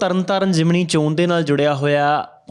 ਤਰਨਤਾਰਨ ਜ਼ਿਮਨੀ ਚੋਣ ਦੇ ਨਾਲ ਜੁੜਿਆ ਹੋਇਆ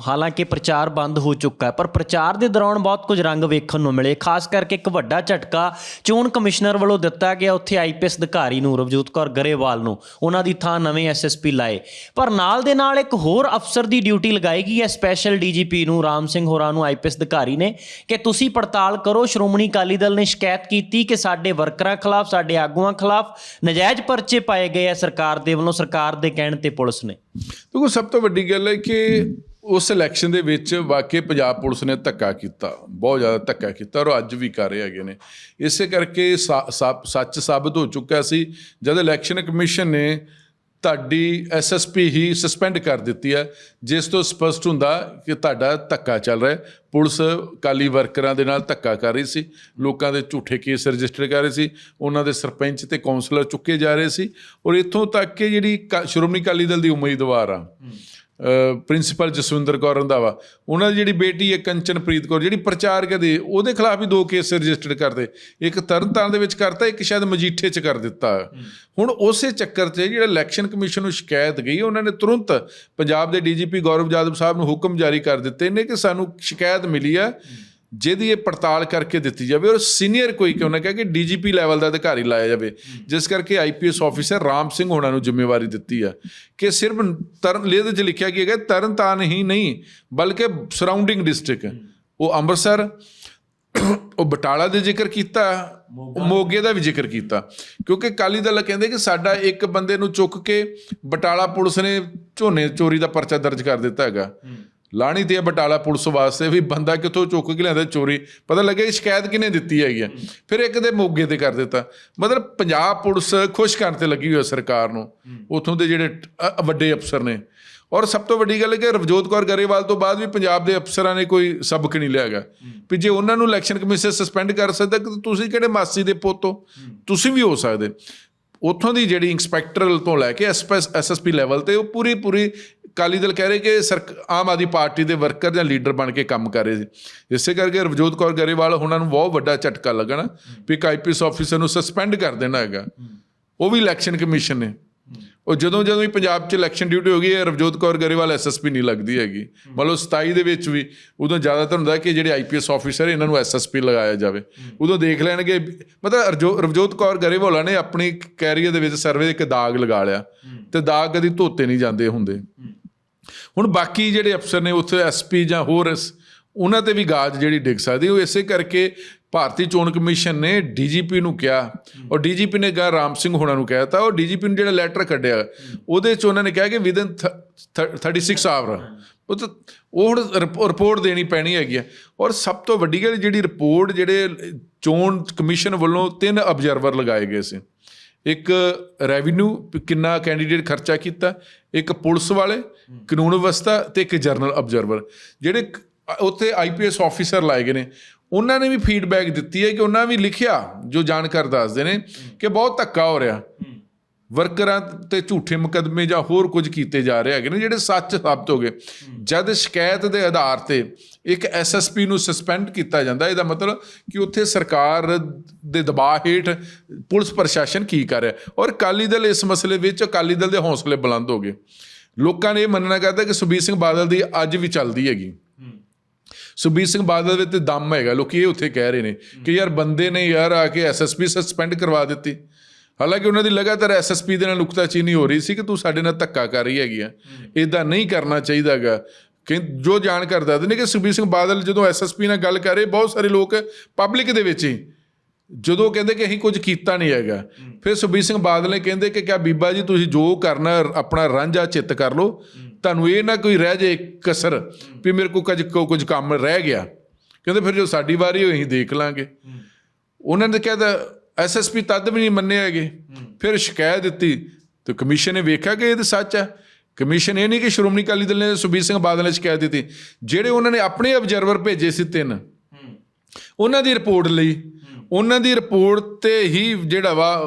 ਹਾਲਾਂਕਿ ਪ੍ਰਚਾਰ ਬੰਦ ਹੋ ਚੁੱਕਾ ਹੈ, ਪਰ ਪ੍ਰਚਾਰ ਦੇ ਦੌਰਾਨ ਬਹੁਤ ਕੁਝ ਰੰਗ ਵੇਖਣ ਨੂੰ ਮਿਲੇ। ਖਾਸ ਕਰਕੇ ਇੱਕ ਵੱਡਾ ਝਟਕਾ ਚੋਣ ਕਮਿਸ਼ਨਰ ਵੱਲੋਂ ਦਿੱਤਾ ਗਿਆ ਉੱਥੇ ਆਈਪੀਐਸ ਅਧਿਕਾਰੀ ਨੂੰ, ਰਵਜੋਤ ਕੌਰ ਗਰੇਵਾਲ ਨੂੰ। ਉਹਨਾਂ ਦੀ ਥਾਂ ਨਵੇਂ ਐਸਐਸਪੀ ਲਾਏ। ਪਰ ਨਾਲ ਦੇ ਨਾਲ ਇੱਕ ਹੋਰ ਅਫਸਰ ਦੀ ਡਿਊਟੀ ਲਗਾਈ ਗਈ ਹੈ, ਸਪੈਸ਼ਲ ਡੀਜੀਪੀ ਨੂੰ, ਰਾਮ ਸਿੰਘ ਹੋਰਾਂ ਨੂੰ, ਆਈਪੀਐਸ ਅਧਿਕਾਰੀ ਨੇ, ਕਿ ਤੁਸੀਂ ਪੜਤਾਲ ਕਰੋ। ਸ਼੍ਰੋਮਣੀ ਅਕਾਲੀ ਦਲ ਨੇ ਸ਼ਿਕਾਇਤ ਕੀਤੀ ਕਿ ਸਾਡੇ ਵਰਕਰਾਂ ਖਿਲਾਫ, ਸਾਡੇ ਆਗੂਆਂ ਖਿਲਾਫ ਨਜਾਇਜ਼ ਪਰਚੇ ਪਾਏ ਗਏ ਆ ਸਰਕਾਰ ਦੇ ਵੱਲੋਂ, ਸਰਕਾਰ ਦੇ ਕਹਿਣ ਤੇ ਪੁਲਿਸ ਨੇ। ਦੇਖੋ, ਸਭ ਤੋਂ ਵੱਡੀ ਗੱਲ ਹੈ ਕਿ ਉਸ ਇਲੈਕਸ਼ਨ ਦੇ ਵਿੱਚ ਵਾਕਈ ਪੰਜਾਬ ਪੁਲਿਸ ਨੇ ਧੱਕਾ ਕੀਤਾ, ਬਹੁਤ ਜ਼ਿਆਦਾ ਧੱਕਾ ਕੀਤਾ ਔਰ ਅੱਜ ਵੀ ਕਰ ਰਹੇ ਹੈਗੇ ਨੇ। ਇਸੇ ਕਰਕੇ ਸਾ- ਸੱਚ ਸਾਬਤ ਹੋ ਚੁੱਕਾ ਸੀ, ਜਦ ਇਲੈਕਸ਼ਨ ਕਮਿਸ਼ਨ ਨੇ ਤੁਹਾਡੀ ਐਸਐਸਪੀ ਹੀ ਸਸਪੈਂਡ ਕਰ ਦਿੱਤੀ ਹੈ, ਜਿਸ ਤੋਂ ਸਪਸ਼ਟ ਹੁੰਦਾ ਕਿ ਤੁਹਾਡਾ ਧੱਕਾ ਚੱਲ ਰਿਹਾ ਪੁਲਿਸ ਕਾਲੀ ਵਰਕਰਾਂ ਦੇ ਨਾਲ ਧੱਕਾ ਕਰ ਰਹੀ ਸੀ, ਲੋਕਾਂ ਦੇ ਝੂਠੇ ਕੇਸ ਰਜਿਸਟਰ ਕਰ ਰਹੀ ਸੀ, ਉਹਨਾਂ ਦੇ ਸਰਪੰਚ ਤੇ ਕੌਂਸਲਰ ਚੁੱਕੇ ਜਾ ਰਹੇ ਸੀ ਔਰ ਇੱਥੋਂ ਤੱਕ ਕਿ ਜਿਹੜੀ ਕਾ- ਸ਼੍ਰੋਮਣੀ ਅਕਾਲੀ ਦਲ ਦੀ ਉਮੀਦਵਾਰ ਆ ਪ੍ਰਿੰਸੀਪਲ ਜਸਵਿੰਦਰ ਕੌਰ ਰੰਧਾਵਾ, ਉਹਨਾਂ ਦੀ ਜਿਹੜੀ ਬੇਟੀ ਹੈ ਕੰਚਨਪ੍ਰੀਤ ਕੌਰ, ਜਿਹੜੀ ਪ੍ਰਚਾਰ ਕਰਦੇ ਉਹਦੇ ਖਿਲਾਫ ਵੀ ਦੋ ਕੇਸ ਰਜਿਸਟਰਡ ਕਰਦੇ। ਇੱਕ ਤਰਨਤਾਰਨ ਦੇ ਵਿੱਚ ਕਰਤਾ, ਇੱਕ ਸ਼ਾਇਦ ਮਜੀਠੇ 'ਚ ਕਰ ਦਿੱਤਾ। ਹੁਣ ਉਸੇ ਚੱਕਰ 'ਚ ਜਿਹੜਾ ਇਲੈਕਸ਼ਨ ਕਮਿਸ਼ਨ ਨੂੰ ਸ਼ਿਕਾਇਤ ਗਈ, ਉਹਨਾਂ ਨੇ ਤੁਰੰਤ ਪੰਜਾਬ ਦੇ ਡੀਜੀਪੀ ਗੌਰਵ ਜਾਦਵ ਸਾਹਿਬ ਨੂੰ ਹੁਕਮ ਜਾਰੀ ਕਰ ਦਿੱਤੇ ਨੇ ਕਿ ਸਾਨੂੰ ਸ਼ਿਕਾਇਤ ਮਿਲੀ ਹੈ ਜਿਹਦੀ ਇਹ ਪੜਤਾਲ ਕਰਕੇ ਦਿੱਤੀ ਜਾਵੇ ਔਰ ਸੀਨੀਅਰ ਕੋਈ ਕਿਉਂ ਨਾ ਕਹੇ ਕਿ ਡੀਜੀਪੀ ਲੈਵਲ ਦਾ ਅਧਿਕਾਰੀ ਲਾਇਆ ਜਾਵੇ। ਜਿਸ ਕਰਕੇ ਆਈਪੀਐਸ ਆਫੀਸਰ ਰਾਮ ਸਿੰਘ ਹੋਣਾ ਨੂੰ ਜ਼ਿੰਮੇਵਾਰੀ ਦਿੱਤੀ ਆ ਕਿ ਸਿਰਫ ਤਰਨ ਲੇਦ ਚ ਲਿਖਿਆ ਗਿਆ ਹੈ ਤਰਨਤਾਰਨ ਹੀ ਨਹੀਂ ਬਲਕਿ ਸਰਾਊਂਡਿੰਗ ਡਿਸਟ੍ਰਿਕਟ ਉਹ ਅੰਮ੍ਰਿਤਸਰ ਉਹ ਬਟਾਲਾ ਦੇ ਜ਼ਿਕਰ ਕੀਤਾ ਮੋਗੇ। ਦਾ ਵੀ ਜ਼ਿਕਰ ਕੀਤਾ। ਕਿਉਂਕਿ ਕਾਲੀ ਦਲ ਕਹਿੰਦੇ ਕਿ ਸਾਡਾ ਇੱਕ ਬੰਦੇ ਨੂੰ ਚੁੱਕ ਕੇ ਬਟਾਲਾ ਪੁਲਿਸ ਨੇ ਝੋਨੇ ਚੋਰੀ ਦਾ ਪਰਚਾ ਦਰਜ ਕਰ ਦਿੱਤਾ ਹੈਗਾ। ਲਾਣੀ ਤੇ ਹੈ ਬਟਾਲਾ ਪੁਲਿਸ ਵਾਸਤੇ ਵੀ ਬੰਦਾ ਕਿੱਥੋਂ ਚੁੱਕ ਕੇ ਲਿਆਂਦਾ ਚੋਰੀ। ਪਤਾ ਲੱਗਿਆ ਸ਼ਿਕਾਇਤ ਕਿਹਨੇ ਦਿੱਤੀ ਹੈਗੀ ਆ? ਫਿਰ ਇੱਕ ਦੇ ਮੋਗੇ ਤੇ ਕਰ ਦਿੱਤਾ। ਮਤਲਬ ਪੰਜਾਬ ਪੁਲਿਸ ਖੁਸ਼ ਕਰਨ ਤੇ ਲੱਗੀ ਹੋਈ ਹੈ ਸਰਕਾਰ ਨੂੰ। ਉਥੋਂ ਦੇ ਜਿਹੜੇ ਵੱਡੇ ਅਫਸਰ ਨੇ। ਔਰ ਸਭ ਤੋਂ ਵੱਡੀ ਗੱਲ ਹੈ ਕਿ ਰਵਜੋਤ ਕੌਰ ਗਰੇਵਾਲ ਤੋਂ ਬਾਅਦ ਵੀ ਪੰਜਾਬ ਦੇ ਅਫਸਰਾਂ ਨੇ ਕੋਈ ਸਬਕ ਨਹੀਂ ਲਿਆਗਾ ਵੀ ਜੇ ਉਹਨਾਂ ਨੂੰ ਇਲੈਕਸ਼ਨ ਕਮਿਸ਼ਨ ਸਸਪੈਂਡ ਕਰ ਸਕਦਾ ਕਿ ਤੁਸੀਂ ਕਿਹੜੇ ਮਾਸੀ ਦੇ ਪੋਤੋ ਤੁਸੀਂ ਵੀ ਹੋ ਸਕਦੇ। ਉੱਥੋਂ ਦੀ ਜਿਹੜੀ ਇੰਸਪੈਕਟਰਲ ਤੋਂ ਲੈ ਕੇ ਐਸਐਸਪੀ ਲੈਵਲ ਤੇ ਉਹ ਪੂਰੀ ਪੂਰੀ ਕਾਲੀ ਦਲ ਕਹਿ ਰਹੇ ਕਿ ਸਰਕ ਆਮ ਆਦੀ ਪਾਰਟੀ ਦੇ ਵਰਕਰ ਜਾਂ ਲੀਡਰ ਬਣ ਕੇ ਕੰਮ ਕਰ ਰਹੇ ਸੀ। ਇਸੇ ਕਰਕੇ ਰਵਜੋਤ ਕੌਰ ਗਰੇਵਾਲ ਉਹਨਾਂ ਨੂੰ ਬਹੁਤ ਵੱਡਾ ਝਟਕਾ ਲੱਗਣਾ ਵੀ ਇੱਕ ਆਈਪੀਐਸ ਆਫੀਸਰ ਨੂੰ ਸਸਪੈਂਡ ਕਰ ਦੇਣਾ ਹੈਗਾ। ਉਹ ਵੀ ਇਲੈਕਸ਼ਨ ਕਮਿਸ਼ਨ ਨੇ। ਉਹ ਜਦੋਂ ਜਦੋਂ ਵੀ ਪੰਜਾਬ 'ਚ ਇਲੈਕਸ਼ਨ ਡਿਊਟੀ ਹੋ ਗਈ ਹੈ ਰਵਜੋਤ ਕੌਰ ਗਰੇਵਾਲ ਐਸਐਸਪੀ ਨਹੀਂ ਲੱਗਦੀ ਹੈਗੀ। ਮਤਲਬ 27 ਦੇ ਵਿੱਚ ਵੀ ਉਦੋਂ ਜ਼ਿਆਦਾਤਰ ਹੁੰਦਾ ਕਿ ਜਿਹੜੇ ਆਈਪੀਐਸ ਆਫੀਸਰ ਇਹਨਾਂ ਨੂੰ ਐਸਐਸਪੀ ਲਗਾਇਆ ਜਾਵੇ। ਉਦੋਂ ਦੇਖ ਲੈਣਗੇ ਮਤਲਬ ਰਜੋ- ਰਵਜੋਤ ਕੌਰ ਗਰੇਵਾਲਾ ਨੇ ਆਪਣੀ ਕੈਰੀਅਰ ਦੇ ਵਿੱਚ ਸਰਵੇ ਇੱਕ ਦਾਗ ਲਗਾ ਲਿਆ। ਤੇ ਦਾਗ ਕਦੀ ਧੋਤੇ ਨਹੀਂ ਜਾਂਦੇ ਹੁੰਦੇ। ਹੁਣ ਬਾਕੀ ਜਿਹੜੇ ਅਫਸਰ ਨੇ ਉੱਥੇ ਐਸਪੀ ਜਾਂ ਹੋਰ ਇਸ- ਉਹਨਾਂ ਤੇ ਵੀ ਗਾਜ ਜਿਹੜੀ ਡਿੱਗ ਸਕਦੀ, ਉਹ ਇਸੇ ਕਰਕੇ ਭਾਰਤੀ ਚੋਣ ਕਮਿਸ਼ਨ ਨੇ ਡੀਜੀਪੀ ਨੂੰ ਕਿਹਾ ਔਰ ਡੀਜੀਪੀ ਨੇ ਗਾ ਰਾਮ ਸਿੰਘ ਹੋਣਾ ਨੂੰ ਕਹਿਤਾ। ਉਹ ਡੀਜੀਪੀ ਨੂੰ ਜਿਹੜਾ ਲੈਟਰ ਕੱਢਿਆ, ਉਹਦੇ ਚ ਉਹਨਾਂ ਨੇ ਕਿਹਾ ਕਿ ਵਿਦਨ 36 ਆਵਰ ਉਹ ਤਾਂ ਉਹ ਹੁਣ ਰਿਪ- ਰਿਪੋਰਟ ਦੇਣੀ ਪੈਣੀ ਹੈਗੀ ਆ। ਔਰ ਸਭ ਤੋਂ ਵੱਡੀ ਗੱਲ ਜਿਹੜੀ ਰਿਪੋਰਟ ਜਿਹੜੇ ਚੋਣ ਕਮਿਸ਼ਨ ਵੱਲੋਂ ਤਿੰਨ ਅਬਜ਼ਰਵਰ ਲਗਾਏ ਗਏ ਸੀ। ਇੱਕ ਰੈਵਨਿਊ ਕਿੰਨਾ ਕੈਂਡੀਡੇਟ ਖਰਚਾ ਕੀਤਾ, ਇੱਕ ਪੁਲਿਸ ਵਾਲੇ, ਕਾਨੂੰਨ ਵਿਵਸਥਾ ਤੇ ਇੱਕ ਜਰਨਲ ਅਬਜ਼ਰਵਰ ਜਿਹੜੇ ਕ- ਉੱਥੇ ਆਈਪੀਐਸ ਆਫੀਸਰ ਲਾਏ ਗਏ ਨੇ। ਉਹਨਾਂ ਨੇ ਵੀ ਫੀਡਬੈਕ ਦਿੱਤੀ ਹੈ ਕਿ ਉਹਨਾਂ ਵੀ ਲਿਖਿਆ, ਜੋ ਜਾਣਕਾਰ ਦੱਸਦੇ ਨੇ, ਕਿ ਬਹੁਤ ਧੱਕਾ ਹੋ ਰਿਹਾ। ਵਰਕਰਾਂ ਤੇ ਝੂਠੇ ਮੁਕਦਮੇ ਜਾਂ ਹੋਰ ਕੁਝ ਕੀਤੇ ਜਾ ਰਹੇ ਹੈਗੇ ਨੇ, ਜਿਹੜੇ ਸੱਚ ਸਾਬਤ ਹੋ ਗਏ। ਜਦ ਸ਼ਿਕਾਇਤ ਦੇ ਆਧਾਰ ਤੇ ਇੱਕ ਐਸਐਸਪੀ ਨੂੰ ਸਸਪੈਂਡ ਕੀਤਾ ਜਾਂਦਾ, ਇਹਦਾ ਮਤਲਬ ਕਿ ਉੱਥੇ ਸਰਕਾਰ ਦੇ ਦਬਾਅ ਹੇਠ ਪੁਲਿਸ ਪ੍ਰਸ਼ਾਸਨ ਕੀ ਕਰ ਰਿਹਾ ਔਰ ਅਕਾਲੀ ਦਲ ਇਸ ਮਸਲੇ ਵਿੱਚ, ਅਕਾਲੀ ਦਲ ਦੇ ਹੌਸਲੇ ਬੁਲੰਦ ਹੋ ਗਏ। ਲੋਕਾਂ ਨੇ ਇਹ ਮੰਨਣਾ ਕਰਦਾ ਕਿ ਸੁਖਬੀਰ ਸਿੰਘ ਬਾਦਲ ਦੀ ਅੱਜ ਵੀ ਚੱਲਦੀ ਹੈਗੀ। ਸੁਖਬੀਰ ਸਿੰਘ ਬਾਦਲ ਵਿੱਚ ਤੇ ਦਮ ਹੈਗਾ, ਲੋਕੀ ਇਹ ਉੱਥੇ ਕਹਿ ਰਹੇ ਨੇ ਕਿ ਯਾਰ ਬੰਦੇ ਨੇ ਯਾਰ ਆ ਕੇ ਐਸਐਸਪੀ ਸਸਪੈਂਡ ਕਰਵਾ ਦਿੱਤੀ। ਹਾਲਾਂਕਿ ਉਹਨਾਂ ਦੀ ਲਗਾਤਾਰ ਐਸਐਸਪੀ ਦੇ ਨਾਲ ਨੁਕਤਾਚੀਨੀ ਹੋ ਰਹੀ ਸੀ ਕਿ ਤੂੰ ਸਾਡੇ ਨਾਲ ਧੱਕਾ ਕਰ ਰਹੀ ਹੈਗੀ ਆ। ਇਦਾਂ ਨਹੀਂ ਕਰਨਾ ਚਾਹੀਦਾਗਾ। ਕਿ ਜੋ ਜਾਣਕਾਰ ਦੱਸਦੇ ਨੇ ਕਿ ਸੁਖਬੀਰ ਸਿੰਘ ਬਾਦਲ ਜਦੋਂ ਐਸਐਸਪੀ ਨਾਲ ਗੱਲ ਕਰ ਰਹੇ ਬਹੁਤ ਸਾਰੇ ਲੋਕ ਪਬਲਿਕ ਦੇ ਵਿੱਚ ਹੀ ਜਦੋਂ ਕਹਿੰਦੇ ਕਿ ਅਸੀਂ ਕੁਝ ਕੀਤਾ ਨਹੀਂ ਹੈਗਾ ਫਿਰ ਸੁਖਬੀਰ ਸਿੰਘ ਬਾਦਲ ਨੇ ਕਹਿੰਦੇ ਕਿ ਕਿਆ ਬੀਬਾ ਜੀ ਤੁਸੀਂ ਜੋ ਕਰਨਾ ਆਪਣਾ ਰਾਂਝਾ ਚਿੱਤ ਕਰ ਲਓ। ਤੁਹਾਨੂੰ ਇਹ ਨਾ ਕੋਈ ਰਹਿ ਜੇ ਕਸਰ ਵੀ ਮੇਰੇ ਕੋਲ ਕੁਝ ਕੁਝ ਕੰਮ ਰਹਿ ਗਿਆ। ਕਹਿੰਦੇ ਫਿਰ ਜੋ ਸਾਡੀ ਵਾਰੀ ਹੋਈ ਅਸੀਂ ਦੇਖ ਲਾਂਗੇ। ਉਹਨਾਂ ਨੇ ਕਿਹਾ ਤਾਂ ਐਸਐਸਪੀ ਤਦ ਵੀ ਨਹੀਂ ਮੰਨੇ ਹੈਗੇ। ਫਿਰ ਸ਼ਿਕਾਇਤ ਦਿੱਤੀ। ਤੇ ਕਮਿਸ਼ਨ ਨੇ ਵੇਖਿਆ ਕਿ ਇਹ ਤਾਂ ਸੱਚ ਹੈ। ਕਮਿਸ਼ਨ ਇਹ ਨਹੀਂ ਕਿ ਸ਼੍ਰੋਮਣੀ ਅਕਾਲੀ ਦਲ ਨੇ ਸੁਖਬੀਰ ਸਿੰਘ ਬਾਦਲ ਨੇ ਸ਼ਿਕਾਇਤ ਦਿੱਤੀ। ਜਿਹੜੇ ਉਹਨਾਂ ਨੇ ਆਪਣੇ ਅਬਜ਼ਰਵਰ ਭੇਜੇ ਸੀ ਤਿੰਨ, ਉਹਨਾਂ ਦੀ ਰਿਪੋਰਟ ਲਈ। ਉਹਨਾਂ ਦੀ ਰਿਪੋਰਟ ਤੇ ਹੀ ਜਿਹੜਾ ਵਾ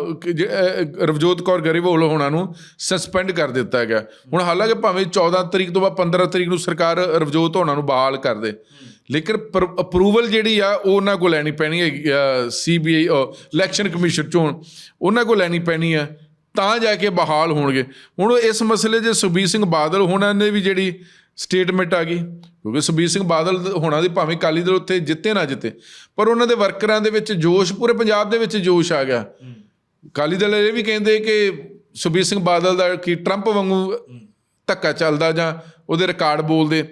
ਰਵਜੋਤ ਕੌਰ ਗਰੇਵਾਲ ਹੋਣਾ ਨੂੰ ਸਸਪੈਂਡ ਕਰ ਦਿੱਤਾ ਗਿਆ। ਹੁਣ ਹਾਲਾਂਕਿ ਭਾਵੇਂ 14 ਤਰੀਕ ਤੋਂ ਬਾਅਦ 15 ਤਰੀਕ ਨੂੰ ਸਰਕਾਰ ਰਵਜੋਤ ਹੋਣਾ ਨੂੰ ਬਹਾਲ ਕਰ ਦੇ। ਲੇਕਿਨ ਅਪਰੂਵਲ ਜਿਹੜੀ ਆ ਉਹ ਉਹਨਾਂ ਕੋਲ ਲੈਣੀ ਪੈਣੀ ਹੈ ਸੀਬੀਆਈ ਇਲੈਕਸ਼ਨ ਕਮਿਸ਼ਨ ਚੋਂ ਉਹਨਾਂ ਕੋਲ ਲੈਣੀ ਪੈਣੀ ਆ ਤਾਂ ਜਾ ਕੇ ਬਹਾਲ ਹੋਣਗੇ। ਹੁਣ ਇਸ ਮਸਲੇ 'ਚ ਸੁਖਬੀਰ ਸਿੰਘ ਬਾਦਲ ਹੋਣਾ ਨੇ ਵੀ ਜਿਹੜੀ ਸਟੇਟਮੈਂਟ ਆ ਗਈ। ਕਿਉਂਕਿ ਸੁਖਬੀਰ ਸਿੰਘ ਬਾਦਲ ਹੋਣਾ ਦੀ ਭਾਵੇਂ ਕਾਲੀ ਦਲ ਉੱਥੇ ਜਿੱਤੇ ਨਾ ਜਿੱਤੇ ਪਰ ਉਹਨਾਂ ਦੇ ਵਰਕਰਾਂ ਦੇ ਵਿੱਚ ਜੋਸ਼ ਪੂਰੇ ਪੰਜਾਬ ਦੇ ਵਿੱਚ ਜੋਸ਼ ਆ ਗਿਆ। ਕਾਲੀ ਦਲ ਇਹ ਵੀ ਕਹਿੰਦੇ ਕਿ ਸੁਖਬੀਰ ਸਿੰਘ ਬਾਦਲ ਦਾ ਕੀ ਟਰੰਪ ਵਾਂਗੂ ਧੱਕਾ ਚੱਲਦਾ ਜਾਂ ਉਹਦੇ ਰਿਕਾਰਡ ਬੋਲਦੇ।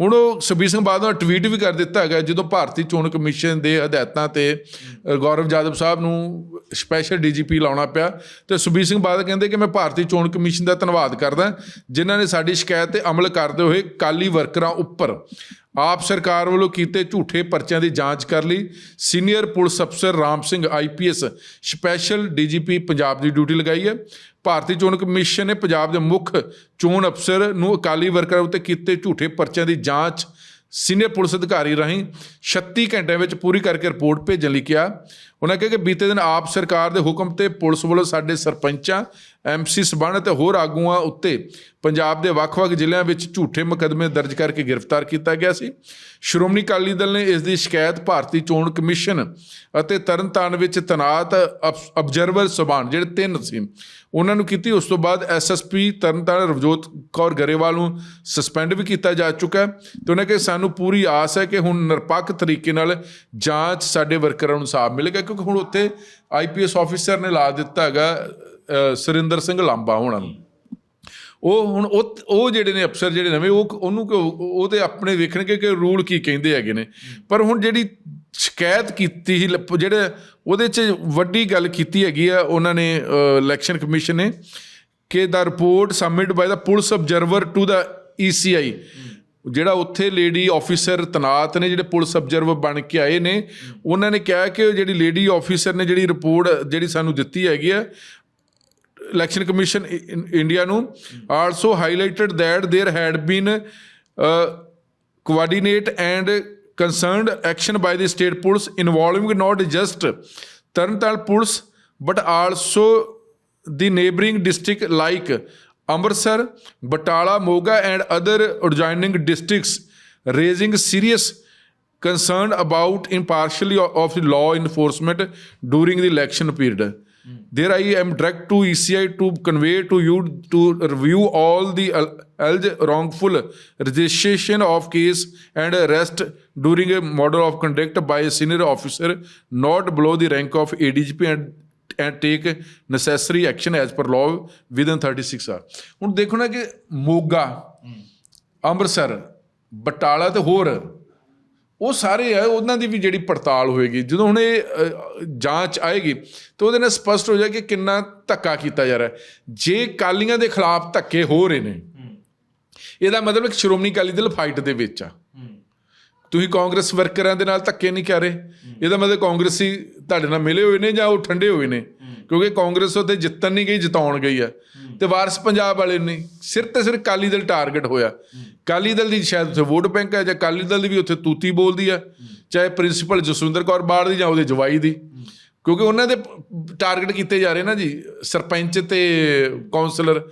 ਹੁਣ ਉਹ ਸੁਖਬੀਰ ਸਿੰਘ ਬਾਦਲ ਨੇ ਟਵੀਟ ਵੀ ਕਰ ਦਿੱਤਾ ਹੈਗਾ, ਜਦੋਂ ਭਾਰਤੀ ਚੋਣ ਕਮਿਸ਼ਨ ਦੇ ਹਦਾਇਤਾਂ ਤੇ ਗੌਰਵ ਜਾਦਵ ਸਾਹਿਬ ਨੂੰ ਸਪੈਸ਼ਲ ਡੀਜੀਪੀ ਲਾਉਣਾ ਪਿਆ ਤੇ ਸੁਖਬੀਰ ਸਿੰਘ ਬਾਦਲ ਕਹਿੰਦੇ ਕਿ ਮੈਂ ਭਾਰਤੀ ਚੋਣ ਕਮਿਸ਼ਨ ਦਾ ਧੰਨਵਾਦ ਕਰਦਾ, ਜਿਨ੍ਹਾਂ ਨੇ ਸਾਡੀ ਸ਼ਿਕਾਇਤ ਤੇ ਅਮਲ ਕਰਦੇ ਹੋਏ ਕਾਲੀ ਵਰਕਰਾਂ ਉੱਪਰ ਆਪ ਸਰਕਾਰ ਵੱਲੋਂ ਕੀਤੇ ਝੂਠੇ ਪਰਚਿਆਂ ਦੀ ਜਾਂਚ ਕਰਨ ਲਈ। ਸੀਨੀਅਰ ਪੁਲਿਸ ਅਫਸਰ Ram Singh IPS special DGP Punjab ਦੀ ਡਿਊਟੀ ਲਗਾਈ ਹੈ। ਭਾਰਤੀ ਚੋਣ ਕਮਿਸ਼ਨ ਨੇ ਪੰਜਾਬ ਦੇ ਮੁੱਖ ਚੋਣ ਅਫਸਰ ਨੂੰ ਅਕਾਲੀ ਵਰਕਰਾਂ ਉੱਤੇ ਕੀਤੇ ਝੂਠੇ ਪਰਚਿਆਂ ਦੀ ਜਾਂਚ ਸੀਨੀਅਰ ਪੁਲਿਸ ਅਧਿਕਾਰੀ ਰਾਹੀਂ 36 ਘੰਟਿਆਂ ਵਿੱਚ ਪੂਰੀ ਕਰਕੇ ਰਿਪੋਰਟ ਭੇਜਣ ਲਈ ਕਿਹਾ। ਉਹਨਾਂ ਕਿਹਾ ਕਿ ਬੀਤੇ ਦਿਨ ਆਪ ਸਰਕਾਰ ਦੇ ਹੁਕਮ ਤੇ ਪੁਲਿਸ ਵੱਲੋਂ ਸਾਡੇ ਸਰਪੰਚਾਂ ਐਮਸੀ ਸਬਣ ਅਤੇ ਹੋਰ ਆਗੂਆਂ ਉੱਤੇ ਪੰਜਾਬ ਦੇ ਵੱਖ-ਵੱਖ ਜ਼ਿਲ੍ਹਿਆਂ ਵਿੱਚ ਝੂਠੇ ਮੁਕੱਦਮੇ ਦਰਜ ਕਰਕੇ ਗ੍ਰਿਫਤਾਰ ਕੀਤਾ ਗਿਆ ਸੀ। ਸ਼੍ਰੋਮਣੀ ਅਕਾਲੀ ਦਲ ਨੇ ਇਸ ਦੀ ਸ਼ਿਕਾਇਤ ਭਾਰਤੀ ਚੋਣ ਕਮਿਸ਼ਨ ਅਤੇ ਤਰਨਤਾਰਨ ਵਿੱਚ ਤੈਨਾਤ ਅਬਜ਼ਰਵਰ ਸਬਾਨ ਜਿਹੜੇ ਤਿੰਨ ਸੀ, ਉਹਨਾਂ ਨੂੰ ਕੀਤੀ। ਉਸ ਤੋਂ ਬਾਅਦ ਐਸਐਸਪੀ ਤਰਨਤਾਰਨ ਰਵਜੋਤ ਕੌਰ ਗਰੇਵਾਲ ਨੂੰ ਸਸਪੈਂਡ ਵੀ ਕੀਤਾ ਜਾ ਚੁੱਕਾ ਹੈ ਤੇ ਉਹਨਾਂ ਕਿ ਸਾਨੂੰ ਪੂਰੀ ਆਸ ਹੈ ਕਿ ਹੁਣ ਨਿਰਪੱਖ ਤਰੀਕੇ ਨਾਲ ਜਾਂਚ ਸਾਡੇ ਵਰਕਰਾਂ ਨੂੰ ਸਾਫ਼ ਮਿਲੇਗਾ। ਕਿਉਂਕਿ ਹੁਣ ਉੱਥੇ ਆਈਪੀਐਸ ਆਫੀਸਰ ਨੇ ਲਾ ਦਿੱਤਾ ਹੈਗਾ ਅ, ਸੁਰਿੰਦਰ ਸਿੰਘ ਲਾਂਬਾ ਹੋਣਾ ਨੂੰ। ਉਹ ਹੁਣ ਉਹ ਉਹ ਜਿਹੜੇ ਨੇ ਅਫਸਰ ਜਿਹੜੇ ਨਵੇਂ ਉਹ ਉਹਨੂੰ ਉਹ ਤੇ ਆਪਣੇ ਵੇਖਣਗੇ ਕਿ ਰੂਲ ਕੀ ਕਹਿੰਦੇ ਹੈਗੇ ਨੇ। ਪਰ ਹੁਣ ਜਿਹੜੀ ਸ਼ਿਕਾਇਤ ਕੀਤੀ ਸੀ ਜਿਹੜੇ ਉਹਦੇ 'ਚ ਵੱਡੀ ਗੱਲ ਕੀਤੀ ਹੈਗੀ ਆ ਉਹਨਾਂ ਨੇ ਇਲੈਕਸ਼ਨ ਕਮਿਸ਼ਨ ਨੇ ਕਿ the report submit by the police observer to the ECI ਜਿਹੜਾ ਉੱਥੇ ਲੇਡੀ ਆਫੀਸਰ ਤਨਾਤ ਨੇ ਜਿਹੜੇ ਪੁਲਿਸ ਅਬਜ਼ਰਵ ਬਣ ਕੇ ਆਏ ਨੇ ਉਹਨਾਂ ਨੇ ਕਿਹਾ ਕਿ ਜਿਹੜੀ ਲੇਡੀ ਆਫੀਸਰ ਨੇ ਜਿਹੜੀ ਰਿਪੋਰਟ ਜਿਹੜੀ ਸਾਨੂੰ ਦਿੱਤੀ ਹੈਗੀ ਆ ਇਲੈਕਸ਼ਨ ਕਮਿਸ਼ਨ ਇੰਡੀਆ ਨੂੰ also highlighted that there had been coordinate and concerned action by the state police involving not just Tarntal police but also the neighboring district like Amritsar, Batala, Moga and other adjoining districts raising serious concern about impartiality of the law enforcement during the election period. There I am direct to ECI to convey to you to review all the al- alleged wrongful registration of case and arrest during a model of conduct by a senior officer not below the rank of ADGP and and take necessary action as per law within 36 hours. ਹੁਣ ਦੇਖੋ ਨਾ ਕਿ ਮੋਗਾ ਅੰਮ੍ਰਿਤਸਰ ਬਟਾਲਾ ਤੇ ਹੋਰ ਉਹ ਸਾਰੇ ਆ ਉਹਨਾਂ ਦੀ ਵੀ ਜਿਹੜੀ ਪੜਤਾਲ ਹੋਏਗੀ ਜਦੋਂ ਹੁਣ ਇਹ ਜਾਂਚ ਆਏਗੀ ਤਾਂ ਉਹਦੇ ਨਾਲ ਸਪਸ਼ਟ ਹੋ ਜਾਏ ਕਿ ਕਿੰਨਾ ਧੱਕਾ ਕੀਤਾ ਜਾ ਰਿਹਾ। ਜੇ ਕਾਲੀਆਂ ਦੇ ਖਿਲਾਫ ਧੱਕੇ ਹੋ ਰਹੇ ਨੇ ਇਹਦਾ ਮਤਲਬ ਕਿ ਸ਼੍ਰੋਮਣੀ ਅਕਾਲੀ ਦਲ ਫਾਈਟ ਦੇ ਵਿੱਚ ਆ। ਤੁਸੀਂ ਕਾਂਗਰਸ ਵਰਕਰਾਂ ਦੇ ਨਾਲ ਧੱਕੇ ਨਹੀਂ ਕਰ ਰਹੇ। ਇਹਦਾ ਮਤਲਬ ਕਾਂਗਰਸੀ ਤੁਹਾਡੇ ਨਾਲ ਮਿਲੇ ਹੋਏ ਨੇ ਜਾਂ ਉਹ ਠੰਡੇ ਹੋਏ ਨੇ? ਕਿਉਂਕਿ ਕਾਂਗਰਸ ਉੱਤੇ ਜਿੱਤਣ ਨਹੀਂ ਗਈ, ਜਿਤਾਉਣ ਗਈ ਆ। ਤੇ ਵਾਰਸ ਪੰਜਾਬ ਵਾਲੇ ਨੇ ਸਿਰ ਤੇ ਸਿਰ ਕਾਲੀ ਦਲ ਟਾਰਗੇਟ ਹੋਇਆ। ਕਾਲੀ ਦਲ ਦੀ ਸ਼ਾਇਦ ਉੱਥੇ ਵੋਟ ਬੈਂਕ ਹੈ ਜਾਂ ਕਾਲੀ ਦਲ ਦੀ ਵੀ ਉੱਥੇ ਤੂਤੀ ਬੋਲਦੀ ਆ, ਚਾਹੇ ਪ੍ਰਿੰਸੀਪਲ ਜਸਵਿੰਦਰ ਕੌਰ ਬਾੜ ਦੀ ਜਾਂ ਉਹਦੇ ਜਵਾਈ ਦੀ। ਕਿਉਂਕਿ ਉਹਨਾਂ ਦੇ ਟਾਰਗੇਟ ਕੀਤੇ ਜਾ ਰਹੇ ਨਾ ਜੀ, ਸਰਪੰਚ ਤੇ ਕਾਉਂਸਲਰ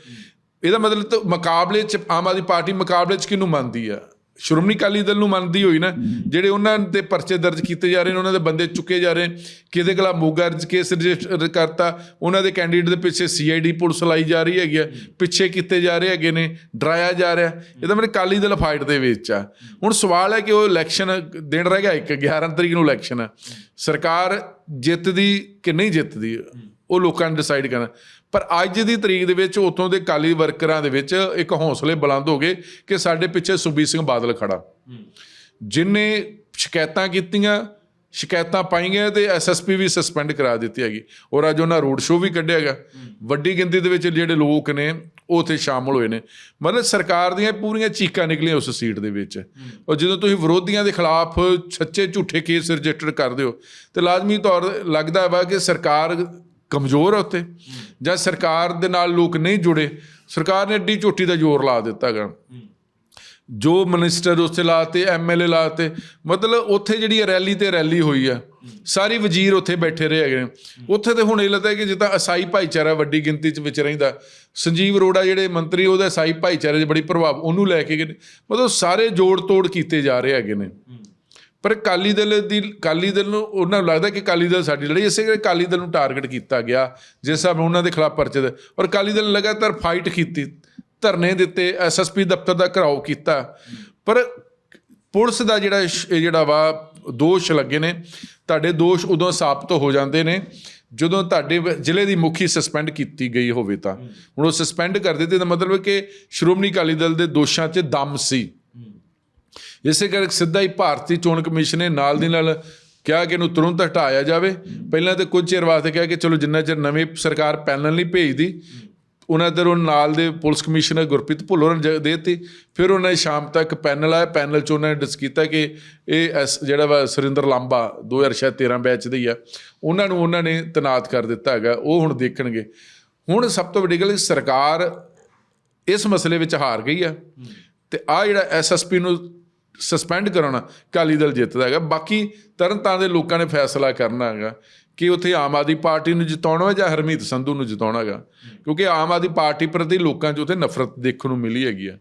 ਇਹਦਾ ਮਤਲਬ ਤਾਂ ਮੁਕਾਬਲੇ ਚ ਆਮ ਆਦਮੀ ਪਾਰਟੀ ਮੁਕਾਬਲੇ ਚ ਕਿਹਨੂੰ ਮੰਨਦੀ ਆ? ਸ਼੍ਰੋਮਣੀ ਅਕਾਲੀ ਦਲ ਨੂੰ ਮੰਨਦੀ ਹੋਈ ਨਾ ਜਿਹੜੇ ਉਹਨਾਂ ਦੇ ਪਰਚੇ ਦਰਜ ਕੀਤੇ ਜਾ ਰਹੇ ਨੇ ਉਹਨਾਂ ਦੇ ਬੰਦੇ ਚੁੱਕੇ ਜਾ ਰਹੇ ਕਿਹਦੇ ਖਿਲਾਫ ਮੋਗਾ ਕੇਸ ਰਜਿਸਟਰ ਕਰਤਾ ਉਹਨਾਂ ਦੇ ਕੈਂਡੀਡੇਟ ਦੇ ਪਿੱਛੇ ਸੀਆਈਡੀ ਪੁਲਿਸ ਲਾਈ ਜਾ ਰਹੀ ਹੈਗੀ ਆ ਪਿੱਛੇ ਕੀਤੇ ਜਾ ਰਹੇ ਹੈਗੇ ਨੇ ਡਰਾਇਆ ਜਾ ਰਿਹਾ। ਇਹਦਾ ਮਤਲਬ ਅਕਾਲੀ ਦਲ ਫਾਈਟ ਦੇ ਵਿੱਚ ਆ। ਹੁਣ ਸਵਾਲ ਹੈ ਕਿ ਉਹ ਇਲੈਕਸ਼ਨ ਦਿਨ ਰਹਿ ਗਿਆ ਇੱਕ 11 ਤਰੀਕ ਨੂੰ ਇਲੈਕਸ਼ਨ ਹੈ ਸਰਕਾਰ ਜਿੱਤਦੀ ਕਿ ਨਹੀਂ ਜਿੱਤਦੀ ਉਹ ਲੋਕਾਂ ਨੇ ਡਿਸਾਈਡ ਕਰਨਾ। ਪਰ ਅੱਜ ਦੀ ਤਰੀਕ ਦੇ ਵਿੱਚ ਉਤੋਂ ਦੇ ਕਾਲੀ ਵਰਕਰਾਂ ਦੇ ਵਿੱਚ ਇੱਕ ਹੌਸਲੇ ਬੁਲੰਦ ਹੋ ਗਏ ਕਿ ਸਾਡੇ ਪਿੱਛੇ ਸੁਖਬੀਰ ਸਿੰਘ ਬਾਦਲ ਖੜਾ। ਜਿਨੇ ਸ਼ਿਕਾਇਤਾਂ ਕੀਤੀਆਂ ਸ਼ਿਕਾਇਤਾਂ ਪਾਈਆਂ ਤੇ ਐਸਐਸਪੀ ਵੀ ਸਸਪੈਂਡ ਕਰਾ ਦਿੱਤੀ ਹੈਗੀ। ਔਰ ਅੱਜ ਉਹਨਾਂ ਰੋਡ ਸ਼ੋਅ ਵੀ ਕੱਢਿਆ ਗਿਆ। ਵੱਡੀ ਗਿਣਤੀ ਦੇ ਵਿੱਚ ਜਿਹੜੇ ਲੋਕ ਨੇ ਉਹ ਉੱਥੇ ਸ਼ਾਮਲ ਹੋਏ ਨੇ। ਮਤਲਬ ਸਰਕਾਰ ਦੀਆਂ ਪੂਰੀਆਂ ਚੀਕਾਂ ਨਿਕਲੀਆਂ ਉਸ ਸੀਟ ਦੇ ਵਿੱਚ। ਔਰ ਜਦੋਂ ਤੁਸੀਂ ਵਿਰੋਧੀਆਂ ਦੇ ਖਿਲਾਫ ਸੱਚੇ ਝੂਠੇ ਕੇਸ ਰਜਿਸਟਰ ਕਰਦੇ ਹੋ ਤੇ ਲਾਜ਼ਮੀ ਤੌਰ ਲੱਗਦਾ ਵਾ ਕਿ ਸਰਕਾਰ ਕਮਜ਼ੋਰ ਆ ਉੱਤੇ। ਜਾਂ ਸਰਕਾਰ ਦੇ ਨਾਲ ਲੋਕ ਨਹੀਂ ਜੁੜੇ, ਸਰਕਾਰ ਨੇ ਏਡੀ ਝੋਟੀ ਦਾ ਜ਼ੋਰ ਲਾ ਦਿੱਤਾ ਗਾ। ਜੋ ਮਿਨਿਸਟਰ ਉੱਥੇ ਲਾਤੇ ਐਮਐਲਏ ਲਾਤੇ, ਮਤਲਬ ਉੱਥੇ ਜਿਹੜੀ ਰੈਲੀ ਤੇ ਰੈਲੀ ਹੋਈ ਆ, ਸਾਰੀ ਵਜ਼ੀਰ ਉੱਥੇ ਬੈਠੇ ਰਹੇ ਹੈਗੇ ਨੇ। ਉੱਥੇ ਤੇ ਹੁਣ ਇਹ ਲੱਗਦਾ ਕਿ ਜਿੱਦਾਂ ਅਸਾਈ ਭਾਈਚਾਰਾ ਵੱਡੀ ਗਿਣਤੀ 'ਚ ਵਿੱਚ ਰਹਿੰਦਾ, ਸੰਜੀਵ ਅਰੋੜਾ ਜਿਹੜੇ ਮੰਤਰੀ, ਉਹਦਾ ਅਸਾਈ ਭਾਈਚਾਰੇ 'ਚ ਬੜੀ ਪ੍ਰਭਾਵ, ਉਹਨੂੰ ਲੈ ਕੇ ਗਏ ਨੇ। ਮਤਲਬ ਸਾਰੇ ਜੋੜ ਤੋੜ ਕੀਤੇ ਜਾ ਰਹੇ ਹੈਗੇ ਨੇ। ਪਰ ਅਕਾਲੀ ਦਲ ਦੀ ਅਕਾਲੀ ਦਲ ਨੂੰ ਉਹਨਾਂ ਨੂੰ ਲੱਗਦਾ ਕਿ ਅਕਾਲੀ ਦਲ ਸਾਡੀ ਲੜਾਈ ਇਸੇ ਕਰਕੇ ਅਕਾਲੀ ਦਲ ਨੂੰ ਟਾਰਗੇਟ ਕੀਤਾ ਗਿਆ ਜਿਸ ਹਿਸਾਬ ਨਾਲ ਉਹਨਾਂ ਦੇ ਖਿਲਾਫ ਪਰਚੇ ਦੇ। ਔਰ ਅਕਾਲੀ ਦਲ ਲਗਾਤਾਰ ਫਾਈਟ ਕੀਤੀ ਧਰਨੇ ਦਿੱਤੇ ਐਸਐਸਪੀ ਦਫ਼ਤਰ ਦਾ ਘਰਾਓ ਕੀਤਾ। ਪਰ ਪੁਲਿਸ ਦਾ ਜਿਹੜਾ ਜਿਹੜਾ ਵਾ ਦੋਸ਼ ਲੱਗੇ ਨੇ ਤੁਹਾਡੇ ਦੋਸ਼ ਉਦੋਂ ਸਾਬਤ ਹੋ ਜਾਂਦੇ ਨੇ ਜਦੋਂ ਤੁਹਾਡੇ ਜ਼ਿਲ੍ਹੇ ਦੀ ਮੁਖੀ ਸਸਪੈਂਡ ਕੀਤੀ ਗਈ ਹੋਵੇ ਤਾਂ। ਹੁਣ ਉਹ ਸਸਪੈਂਡ ਕਰ ਦਿੱਤੇ ਤਾਂ ਮਤਲਬ ਕਿ ਸ਼੍ਰੋਮਣੀ ਅਕਾਲੀ ਦਲ ਦੇ ਦੋਸ਼ਾਂ 'ਚ ਦਮ ਸੀ। ਇਸੇ ਕਰਕੇ ਸਿੱਧਾ ਹੀ ਭਾਰਤੀ ਚੋਣ ਕਮਿਸ਼ਨ ਨੇ ਨਾਲ ਦੀ ਨਾਲ ਕਿਹਾ ਕਿ ਇਹਨੂੰ ਤੁਰੰਤ ਹਟਾਇਆ ਜਾਵੇ। ਪਹਿਲਾਂ ਤੇ ਕੁਝ ਚਿਰ ਵਾਸਤੇ ਕਿਹਾ ਕਿ ਚਲੋ ਜਿੰਨਾ ਚਿਰ ਨਵੀਂ ਸਰਕਾਰ ਪੈਨਲ ਨਹੀਂ ਭੇਜਦੀ, ਉਹਨਾਂ ਦਰ ਉਹ ਨਾਲ ਦੇ ਪੁਲਿਸ ਕਮਿਸ਼ਨਰ ਗੁਰਪ੍ਰੀਤ ਭੁੱਲਰ ਨੇ ਦੇਤੀ। ਫਿਰ ਉਹਨਾਂ ਨੇ ਸ਼ਾਮ ਤੱਕ ਪੈਨਲ ਆਇਆ। ਪੈਨਲ ਚ ਉਹਨਾਂ ਨੇ ਡਿਸ ਕੀਤਾ ਕਿ ਇਹ ਐਸ ਜਿਹੜਾ ਵਾ ਸੁਰਿੰਦਰ ਲਾਂਬਾ 2013 ਬੈਚ ਦੇ ਹੀ ਆ, ਉਹਨਾਂ ਨੂੰ ਉਹਨਾਂ ਨੇ ਤਨਾਤ ਕਰ ਦਿੱਤਾ ਹੈਗਾ। ਉਹ ਹੁਣ ਦੇਖਣਗੇ। ਹੁਣ ਸਭ ਤੋਂ ਵੱਡੀ ਗੱਲ ਸਰਕਾਰ ਇਸ ਮਸਲੇ ਵਿੱਚ ਹਾਰ ਗਈ ਆ। ਤੇ ਆ ਜਿਹੜਾ ਐਸਐਸਪੀ ਨੂੰ ਸਸਪੈਂਡ ਕਰਾਉਣਾ ਅਕਾਲੀ ਦਲ ਜਿੱਤਦਾ ਹੈਗਾ। ਬਾਕੀ ਤਰਨਤਾਰਨ ਦੇ ਲੋਕਾਂ ਨੇ ਫੈਸਲਾ ਕਰਨਾ ਹੈਗਾ ਕਿ ਉੱਥੇ ਆਮ ਆਦਮੀ ਪਾਰਟੀ ਨੂੰ ਜਿਤਾਉਣਾ ਹੈ ਜਾਂ ਹਰਮੀਤ ਸੰਧੂ ਨੂੰ ਜਿਤਾਉਣਾ ਹੈਗਾ। ਕਿਉਂਕਿ ਆਮ ਆਦਮੀ ਪਾਰਟੀ ਪ੍ਰਤੀ ਲੋਕਾਂ 'ਚ ਉੱਥੇ ਨਫ਼ਰਤ ਦੇਖਣ ਨੂੰ ਮਿਲੀ ਹੈਗੀ ਆ।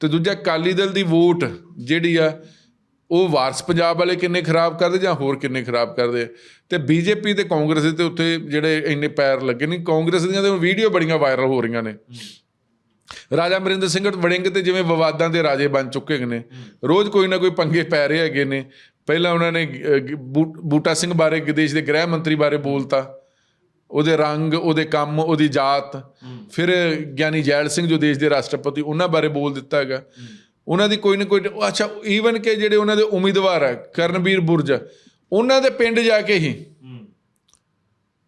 ਤੇ ਦੂਜਾ ਅਕਾਲੀ ਦਲ ਦੀ ਵੋਟ ਜਿਹੜੀ ਆ ਉਹ ਵਾਰਸ ਪੰਜਾਬ ਵਾਲੇ ਕਿੰਨੇ ਖਰਾਬ ਕਰਦੇ ਜਾਂ ਹੋਰ ਕਿੰਨੇ ਖਰਾਬ ਕਰਦੇ। ਤੇ ਬੀਜੇਪੀ ਤੇ ਕਾਂਗਰਸ ਦੇ ਤੇ ਉੱਥੇ ਜਿਹੜੇ ਇੰਨੇ ਪੈਰ ਲੱਗੇ ਨਹੀਂ ਕਾਂਗਰਸ ਦੀਆਂ ਤੇ ਵੀਡੀਓ ਬੜੀਆਂ ਵਾਇਰਲ ਹੋ ਰਹੀਆਂ ਨੇ। ਰਾਜਾ ਅਮਰਿੰਦਰ ਸਿੰਘ ਵੜਿੰਗ ਤੇ ਜਿਵੇਂ ਵਿਵਾਦਾਂ ਦੇ ਰਾਜੇ ਬਣ ਚੁੱਕੇ ਨੇ, ਰੋਜ਼ ਕੋਈ ਨਾ ਕੋਈ ਪੰਗੇ ਪੈ ਰਹੇ ਹੈਗੇ ਨੇ। ਪਹਿਲਾਂ ਉਹਨਾਂ ਨੇ ਬੂ- ਬੂਟਾ ਸਿੰਘ ਬਾਰੇ ਦੇਸ਼ ਦੇ ਗ੍ਰਹਿ ਮੰਤਰੀ ਬਾਰੇ ਬੋਲਤਾ। ਉਹਦੇ ਰੰਗ, ਉਹਦੇ ਕੰਮ, ਉਹਦੀ ਜਾਤ, ਫਿਰ ਗਿਆਨੀ ਜੈਲ ਸਿੰਘ ਜੋ ਦੇਸ਼ ਦੇ ਰਾਸ਼ਟਰਪਤੀ, ਉਹਨਾਂ ਬਾਰੇ ਬੋਲ ਦਿੱਤਾ ਹੈਗਾ। ਉਹਨਾਂ ਦੀ ਕੋਈ ਨਾ ਕੋਈ, ਅੱਛਾ ਈਵਨ ਕਿ ਜਿਹੜੇ ਉਹਨਾਂ ਦੇ ਉਮੀਦਵਾਰ ਹੈ, ਕਰਨਵੀਰ ਬੁਰਜ, ਉਹਨਾਂ ਦੇ ਪਿੰਡ ਜਾ ਕੇ ਹੀ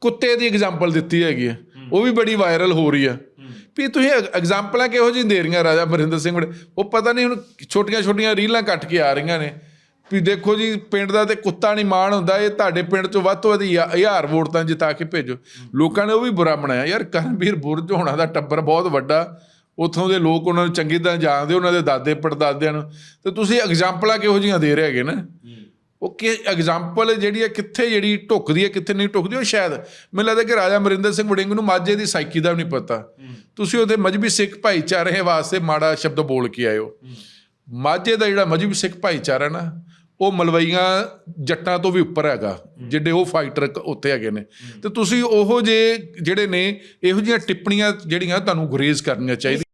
ਕੁੱਤੇ ਦੀ ਐਗਜ਼ਾਮਪਲ ਦਿੱਤੀ ਹੈਗੀ ਹੈ। ਉਹ ਵੀ ਬੜੀ ਵਾਇਰਲ ਹੋ ਰਹੀ ਆ ਵੀ ਤੁਸੀਂ ਐਗਜ਼ਾਮਪਲਾਂ ਕਿਹੋ ਜਿਹੀ ਦੇ ਰਹੀਆਂ ਰਾਜਾ ਮਰਿੰਦਰ ਸਿੰਘ ਵੜੇ ਉਹ ਪਤਾ ਨਹੀਂ ਹੁਣ ਛੋਟੀਆਂ ਛੋਟੀਆਂ ਰੀਲਾਂ ਕੱਟ ਕੇ ਆ ਰਹੀਆਂ ਨੇ। ਵੀ ਦੇਖੋ ਜੀ, ਪਿੰਡ ਦਾ ਤੇ ਕੁੱਤਾ ਨਹੀਂ ਮਾਣ ਹੁੰਦਾ, ਇਹ ਤੁਹਾਡੇ ਪਿੰਡ ਚੋਂ ਵੱਧ ਤੋਂ ਵੱਧ ਹਜ਼ਾਰ ਹਜ਼ਾਰ ਵੋਟ ਤਾਂ ਜਿਤਾ ਕੇ ਭੇਜੋ। ਲੋਕਾਂ ਨੇ ਉਹ ਵੀ ਬੁਰਾ ਬਣਾਇਆ, ਯਾਰ ਕਰਨਵੀਰ ਬੁਰਜ ਹੋਣਾ ਦਾ ਟੱਬਰ ਬਹੁਤ ਵੱਡਾ। ਉੱਥੋਂ ਦੇ ਲੋਕ ਉਹਨਾਂ ਨੂੰ ਚੰਗੀ ਤਰ੍ਹਾਂ ਜਾਣਦੇ, ਉਹਨਾਂ ਦੇ ਦਾਦੇ ਪੜਦਾਦਿਆਂ ਨੂੰ। ਤੇ ਤੁਸੀਂ ਐਗਜ਼ਾਮਪਲਾਂ ਕਿਹੋ ਜਿਹੀਆਂ ਦੇ ਰਹੇ ਹੈਗੇ ਨਾ? ਉਹ ਕਿ ਐਗਜ਼ਾਮਪਲ ਜਿਹੜੀ ਹੈ ਕਿੱਥੇ ਜਿਹੜੀ ਢੁੱਕਦੀ ਹੈ ਕਿੱਥੇ ਨਹੀਂ ਢੁੱਕਦੀ ਉਹ ਸ਼ਾਇਦ ਮੈਨੂੰ ਲੱਗਦਾ ਕਿ ਰਾਜਾ ਅਮਰਿੰਦਰ ਸਿੰਘ ਵੜਿੰਗ ਨੂੰ ਮਾਝੇ ਦੀ ਸਾਈਕੀ ਦਾ ਵੀ ਨਹੀਂ ਪਤਾ। ਤੁਸੀਂ ਉਹਦੇ ਮਜਬੀ ਸਿੱਖ ਭਾਈਚਾਰੇ ਵਾਸਤੇ ਮਾੜਾ ਸ਼ਬਦ ਬੋਲ ਕੇ ਆਇਓ। ਮਾਝੇ ਦਾ ਜਿਹੜਾ ਮਜਬੀ ਸਿੱਖ ਭਾਈਚਾਰਾ ਨਾ ਉਹ ਮਲਵਈਆਂ ਜੱਟਾਂ ਤੋਂ ਵੀ ਉੱਪਰ ਹੈਗਾ ਜਿੱਡੇ ਉਹ ਫਾਈਟਰ ਉੱਥੇ ਹੈਗੇ ਨੇ। ਤੇ ਤੁਸੀਂ ਉਹੋ ਜੇ ਜਿਹੜੇ ਨੇ ਇਹੋ ਜਿਹੀਆਂ ਟਿੱਪਣੀਆਂ ਜਿਹੜੀਆਂ ਤੁਹਾਨੂੰ ਗੁਰੇਜ਼ ਕਰਨੀਆਂ ਚਾਹੀਦੀਆਂ।